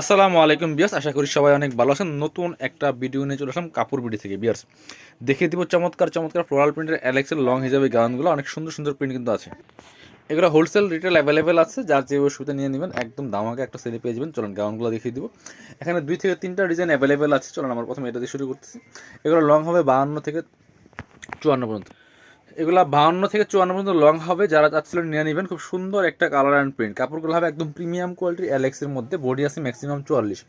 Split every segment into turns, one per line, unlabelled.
আসসালামু আলাইকুম বিয়াস আশা করি সবাই অনেক ভালো আছেন। নতুন একটা ভিডিও নিয়ে চলে আসলাম কাপড় বিডি থেকে, বিয়ার্স। দেখিয়ে দিব চমৎকার চমৎকার ফ্লোরাল প্রিন্টের অ্যালেক্সের লং হিসাবে গাউনগুলো। অনেক সুন্দর সুন্দর প্রিন্ট কিন্তু আছে। এগুলো হোলসেল রিটেল অ্যাভেলেবেল আছে। যার যে অসুবিধা নিয়ে নেবেন, একদম দামাকে একটা সেলে পেয়ে যাবেন। চলুন গাউনগুলো দেখিয়ে দিব। এখানে দুই থেকে তিনটা ডিজাইন অ্যাভেলেবেল আছে। চলুন আমার প্রথমে এটা দিয়ে শুরু করতেছি। এগুলো লং হবে বাহান্ন থেকে চুয়ান্ন পর্যন্ত। এগুলা বাহান্ন থেকে চুয়ান্ন পর্যন্ত লং হবে। যারা চাচ্ছিলেন নিয়ে নেবেন, খুব সুন্দর একটা কালার অ্যান্ড প্রিন্ট কাপড়গুলো হবে একদম প্রিমিয়াম কোয়ালিটির অ্যালেক্সের মধ্যে বডি আছে ম্যাক্সিমাম চুয়াল্লিশ।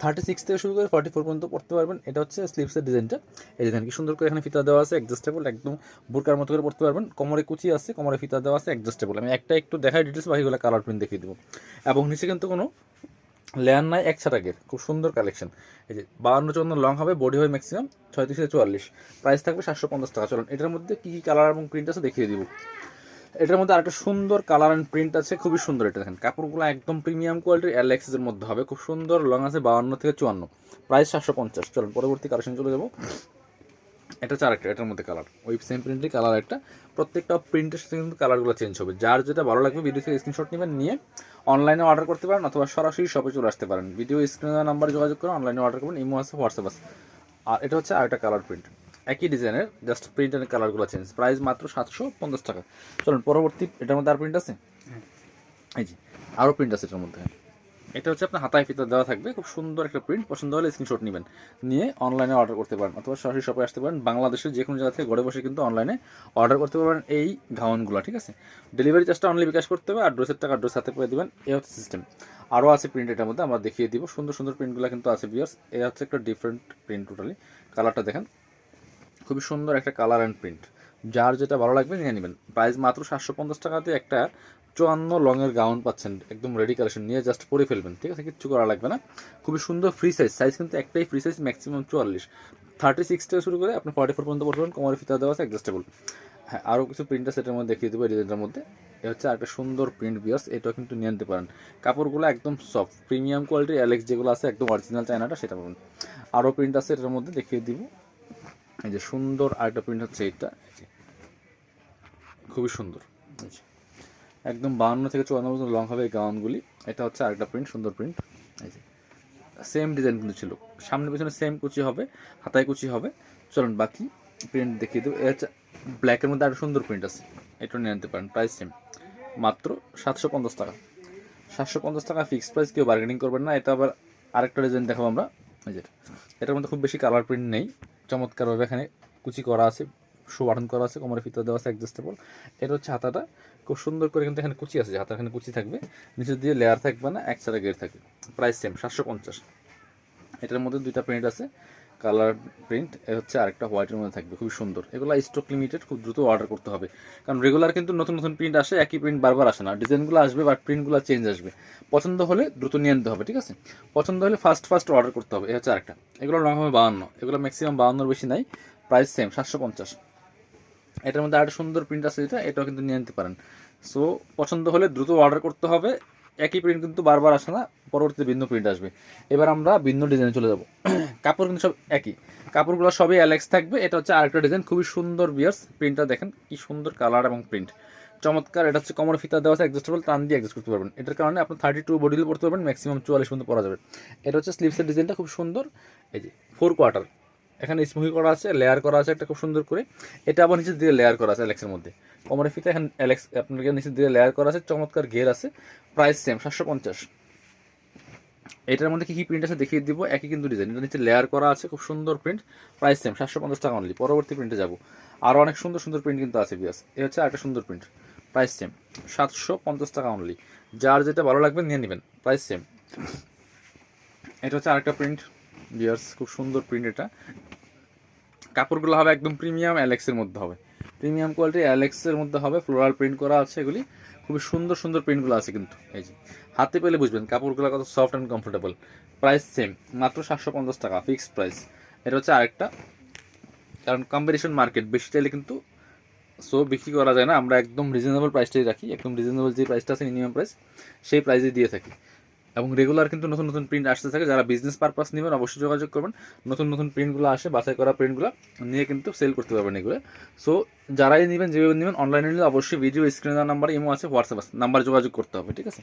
থার্টি সিক্স থেকে শুরু করে ফর্টি ফোর পর্যন্ত পড়তে পারবেন। এটা হচ্ছে স্লিপসের ডিজাইনটা এই দেখেন কি সুন্দর করে এখানে ফিতা দেওয়া আছে অ্যাডজাস্টেবল একদম বুরকার মতো করে পড়তে পারবেন। কোমরে কুচি আছে, কোমরে ফিতা দেওয়া আছে অ্যাডজাস্টেবল আমি একটা একটু দেখাই ডিটেলস বাকিগুলো কালার প্রিন্ট দেখিয়ে দেবো। এবং নিচে কিন্তু কোনো লেয়ার নাই, এক ছাটাকের খুব সুন্দর কালেকশন এই যে বাউন্ন চুয়ান্ন লং হবে বডি হবে ম্যাক্সিমাম ছয়ত্রিশ থেকে চুয়াল্লিশ। প্রাইস থাকবে সাতশো পঞ্চাশ টাকা। চলুন, এটার মধ্যে কী কী কালার এবং প্রিন্ট আছে দেখিয়ে দিব। এটার মধ্যে আরেকটা সুন্দর কালার অ্যান্ড প্রিন্ট আছে, খুবই সুন্দর এটা দেখেন। কাপড়গুলো একদম প্রিমিয়াম কোয়ালিটির অ্যালেক্সের মধ্যে হবে। খুব সুন্দর লং আছে, বাউন্ন থেকে চুয়ান্ন। প্রাইস সাতশো পঞ্চাশ। চলুন, পরবর্তী কালেকশন চলে যাব। এটা হচ্ছে আরেকটা এটার মধ্যে কালার ওই সেম প্রিন্টের কালার একটা। প্রত্যেকটা প্রিন্টের সাথে কিন্তু কালারগুলো চেঞ্জ হবে। যার যেটা ভালো লাগবে ভিডিও থেকে স্ক্রিনশট নেবেন নিয়ে অনলাইনে অর্ডার করতে পারেন অথবা সরাসরি শপে চলে আসতে পারেন। ভিডিও স্ক্রিনের নাম্বার যোগাযোগ করে অনলাইনে অর্ডার করবেন ইমো আছে হোয়াটসঅ্যাপ আছে। আর এটা হচ্ছে আরেকটা কালার প্রিন্ট একই ডিজাইনের জাস্ট প্রিন্ট এন্ড কালারগুলো চেঞ্জ প্রাইস মাত্র সাতশো পঞ্চাশ টাকা। চলুন পরবর্তী এটার মধ্যে আর প্রিন্ট আছে? এই জি আরও প্রিন্ট আছে এটার মধ্যে। এটা হচ্ছে আপনার হাতায় ফিতা দেওয়া থাকবে। খুব সুন্দর একটা প্রিন্ট পছন্দ হলে স্ক্রিনশট নেবেন। নিয়ে অনলাইনে অর্ডার করতে পারেন অথবা সরাসরি শপে আসতে পারেন। বাংলাদেশের যে কোনো জায়গা থেকে ঘরে বসে কিন্তু অনলাইনে অর্ডার করতে পারবেন এই গাউনগুলো, ঠিক আছে? ডেলিভারি চার্জটা অনলি বিকাশ করতে হবে আর ড্রেসের টাকা ড্রেস হাতে পেয়ে দেবেন। এই হচ্ছে সিস্টেম আরও আছে প্রিন্ট এটার মধ্যে, আমরা দেখিয়ে দিব। সুন্দর সুন্দর প্রিন্টগুলো কিন্তু আছে বিয়ার্স এই হচ্ছে একটা ডিফারেন্ট প্রিন্ট টোটালি কালারটা দেখেন। খুবই সুন্দর একটা কালার অ্যান্ড প্রিন্ট যার যেটা ভালো লাগবে নিয়ে নেবেন। প্রাইস মাত্র সাতশো পঞ্চাশ টাকাতে একটা চুয়ান্ন লংয়ের গাউন পাচ্ছেন, একদম রেডি কালেকশন নিয়ে জাস্ট পরে ফেলবেন, ঠিক আছে? কিচ্ছু করা লাগবে না। খুবই সুন্দর ফ্রি সাইজ সাইজ কিন্তু একটাই ফ্রি সাইজ ম্যাক্সিমাম চুয়াল্লিশ। থার্টি সিক্স থেকে শুরু করে আপনি ফর্টি ফোর পর্যন্ত পড়বেন কোমরে ফিতা দেওয়া আছে অ্যাডজাস্টেবল হ্যাঁ আরও কিছু প্রিন্টার সেটের মধ্যে দেখিয়ে দেবো ডিজাইনটার মধ্যে। এ হচ্ছে একটা সুন্দর প্রিন্ট বিয়ার্স এটাও কিন্তু নিয়ে নিতে পারেন। কাপড়গুলো একদম সফট প্রিমিয়াম কোয়ালিটির অ্যালেক্স যেগুলো আছে, একদম অরিজিনাল চায়নাটা, সেটা পাবেন। আরও প্রিন্ট আছে এটার মধ্যে দেখিয়ে দিব। এই যে সুন্দর আরেকটা প্রিন্ট হচ্ছে এটা খুবই সুন্দর। যে একদম বাহান্ন থেকে চুয়ান্ন পর্যন্ত লং হবে এই গাউনগুলি। এটা হচ্ছে আরেকটা প্রিন্ট সুন্দর প্রিন্ট এই যে সেম ডিজাইন কিন্তু ছিল। সামনে পেছনে সেম কুচি হবে, হাতায় কুচি হবে। চলুন বাকি প্রিন্ট দেখিয়ে দেবো। এটা হচ্ছে ব্ল্যাকের মধ্যে আরও সুন্দর প্রিন্ট আছে। এটা নিয়ে আনতে পারেন প্রাইস সেম মাত্র সাতশো পঞ্চাশ টাকা। সাতশো পঞ্চাশ টাকা ফিক্সড প্রাইস কেউ বার্গেনিং করবেন না। এটা আবার আরেকটা ডিজাইন দেখাবো আমরা। এই যে, এটার মধ্যে খুব বেশি কালার প্রিন্ট নেই। চমৎকারভাবে এখানে কুচি করা আছে। শো করা আছে, কোমরের ফিতা দেওয়া আছে অ্যাডজাস্টেবল এটা হচ্ছে হাতাটা। খুব সুন্দর করে কিন্তু এখানে কুচি আছে হাতা এখানে কুচি থাকবে। নিচে দিয়ে লেয়ার থাকবে না, এক ছাড়া গেট থাকবে। প্রাইস সেম সাতশো পঞ্চাশ। এটার মধ্যে দুইটা প্রিন্ট আছে কালার প্রিন্ট এ হচ্ছে আরেকটা হোয়াইটের মধ্যে থাকবে খুব সুন্দর। এগুলো স্টক লিমিটেড খুব দ্রুত অর্ডার করতে হবে। কারণ রেগুলার কিন্তু নতুন নতুন প্রিন্ট আসে, একই প্রিন্ট বারবার আসে না। ডিজাইনগুলো আসবে বাট প্রিন্টগুলো চেঞ্জ আসবে। পছন্দ হলে দ্রুত নিয়ে নিতে হবে, ঠিক আছে? পছন্দ হলে ফার্স্ট ফার্স্ট অর্ডার করতে হবে, এ হচ্ছে আরেকটা। এগুলো রং হবে বাহান্ন, এগুলো ম্যাক্সিমাম বাহান্নর বেশি নাই প্রাইস সেম সাতশো পঞ্চাশ। এটার মধ্যে আরেকটা সুন্দর প্রিন্ট আছে যেটা, এটাও কিন্তু নিয়ে নিতে পারেন। সো পছন্দ হলে দ্রুত অর্ডার করতে হবে। একই প্রিন্ট কিন্তু বারবার আসে না, পরবর্তীতে ভিন্ন প্রিন্ট আসবে। এবার আমরা ভিন্ন ডিজাইনে চলে যাব। কাপড় কিন্তু সব একই। কাপড়গুলো সবই অ্যালেক্স থাকবে। এটা হচ্ছে আরেকটা ডিজাইন খুবই সুন্দর বিয়ার্স প্রিন্টটা দেখেন, কি সুন্দর কালার এবং প্রিন্ট চমৎকার, এটা হচ্ছে কমর ফিতা দেওয়া আছে অ্যাডজাস্টেবল টান দিয়ে অ্যাডজাস্ট করতে পারবেন। এটার কারণে আপনি থার্টি টু বডিল পড়তে পারবেন ম্যাক্সিমাম চুয়াল্লিশ পর্যন্ত পরা যাবে। এটা হচ্ছে স্লিভসের ডিজাইনটা খুব সুন্দর। এই যে ফোর কোয়ার্টার এখানে স্মুহি করা আছে লেয়ার করা আছে, একটা খুব সুন্দর করে। এটা আবার নিচে দিয়ে লেয়ার করা আছে অ্যালেক্সের মধ্যে। কোমরের ফিতে এখানে অ্যালেক্স আপনাকে নিচে দিয়ে লেয়ার করা আছে, চমৎকার ঘের আছে প্রাইস সেম সাতশো পঞ্চাশ। এটার মধ্যে কী কী প্রিন্ট আছে দেখিয়ে দিব, একই কিন্তু ডিজাইন এটা নিচে লেয়ার করা আছে, খুব সুন্দর প্রিন্ট প্রাইস সেম সাতশো পঞ্চাশ টাকা অনলি পরবর্তী প্রিন্টে যাব। আরও অনেক সুন্দর সুন্দর প্রিন্ট কিন্তু আছে বিয়াস এ হচ্ছে আরেকটা সুন্দর প্রিন্ট প্রাইস সেম সাতশো পঞ্চাশ টাকা অনলি যার যেটা ভালো লাগবে, নিয়ে নেবেন প্রাইস সেম এটা হচ্ছে আরেকটা প্রিন্ট বিয়ার্স খুব সুন্দর প্রিন্ট এটা। কাপড়গুলো হবে একদম প্রিমিয়াম অ্যালেক্সের মধ্যে হবে। প্রিমিয়াম কোয়ালিটি অ্যালেক্সের মধ্যে হবে ফ্লোরাল প্রিন্ট করা আছে এগুলি। খুবই সুন্দর সুন্দর প্রিন্টগুলো আছে কিন্তু, এই যে। হাতে পেলে বুঝবেন, কাপড়গুলো কত soft and comfortable price same মাত্র সাতশো পঞ্চাশ টাকা ফিক্সড প্রাইস এটা হচ্ছে আরেকটা। কারণ কম্পিটিশন মার্কেট বেশি চাইলে কিন্তু সো বিক্রি করা যায় না। আমরা একদম রিজনেবল প্রাইসটাই রাখি। একদম রিজনেবল যে প্রাইসটা আছে মিনিমাম প্রাইস সেই প্রাইসে দিয়ে থাকি। এবং রেগুলার কিন্তু নতুন নতুন প্রিন্ট আসতে থাকে। যারা বিজনেস পারপাস নেবেন, অবশ্যই যোগাযোগ করবেন। নতুন নতুন প্রিন্টগুলো আসে, বাছাই করা প্রিন্টগুলো নিয়ে কিন্তু সেল করতে পারবেন এগুলো। সো যারাই নেবেন, যেভাবে নেবেন অনলাইনে নিলে অবশ্যই ভিডিও স্ক্রিনে দেওয়ার নাম্বার ইমো আছে হোয়াটসঅ্যাপ আছে। নাম্বার যোগাযোগ করতে হবে, ঠিক আছে?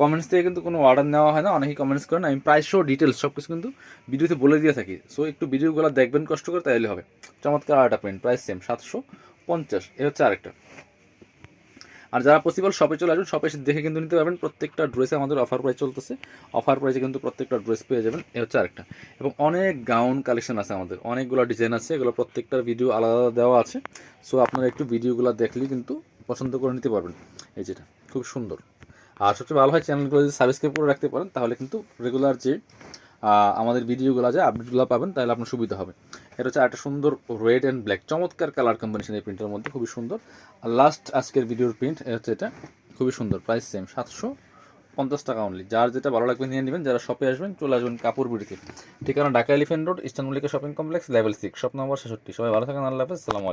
কমেন্টস থেকে কিন্তু কোনো অর্ডার নেওয়া হয় না, অনেকেই কমেন্টস করেন আমি প্রাইস শো ডিটেলস সব কিছু কিন্তু ভিডিওতে বলে দিয়ে থাকি। সো একটু ভিডিওগুলো দেখবেন কষ্ট করে তাইলে হবে। চমৎকার আরেকটা প্রিন্ট প্রাইস সেম সাতশো পঞ্চাশ। এ হচ্ছে আরেকটা। আর যারা পসিবল শপে চলে আসবেন শপে এসে দেখে কিন্তু নিতে পারবেন। প্রত্যেকটা ড্রেসে আমাদের অফার প্রাইস চলতেছে। অফার প্রাইসে কিন্তু প্রত্যেকটা ড্রেস পেয়ে যাবেন। এ হচ্ছে আরেকটা। এবং অনেক গাউন কালেকশন আছে আমাদের। অনেকগুলো ডিজাইন আছে, এগুলো প্রত্যেকটার ভিডিও আলাদা দেওয়া আছে। সো আপনারা একটু ভিডিওগুলো দেখলেই কিন্তু পছন্দ করে নিতে পারবেন। এই যেটা, খুব সুন্দর। আর সবচেয়ে ভালো হয় চ্যানেলগুলো যদি সাবস্ক্রাইব করে রাখতে পারেন, তাহলে কিন্তু রেগুলার যে আমাদের ভিডিওগুলো যে আপডেটগুলো পাবেন, তাহলে আপনার সুবিধা হবে। এটা হচ্ছে একটা সুন্দর রেড অ্যান্ড ব্ল্যাক চমৎকার কালার কম্বিনেশন এই প্রিন্টের মধ্যে, খুবই সুন্দর। আর লাস্ট আজকের ভিডিওর প্রিন্ট হচ্ছে এটা, খুবই সুন্দর প্রাইস সেম সাতশো পঞ্চাশ টাকা অনলি যার যেটা ভালো লাগবে নিয়ে নেবেন, যারা শপে আসবেন, চলে আসবেন কাপড় বিড়িতে ঠিকানা Dhaka elephant road eastern Mallika shopping complex level six shop নম্বর ছেষট্টি। সবাই ভালো থাকেন, আল্লাহ হাফেজ সালামু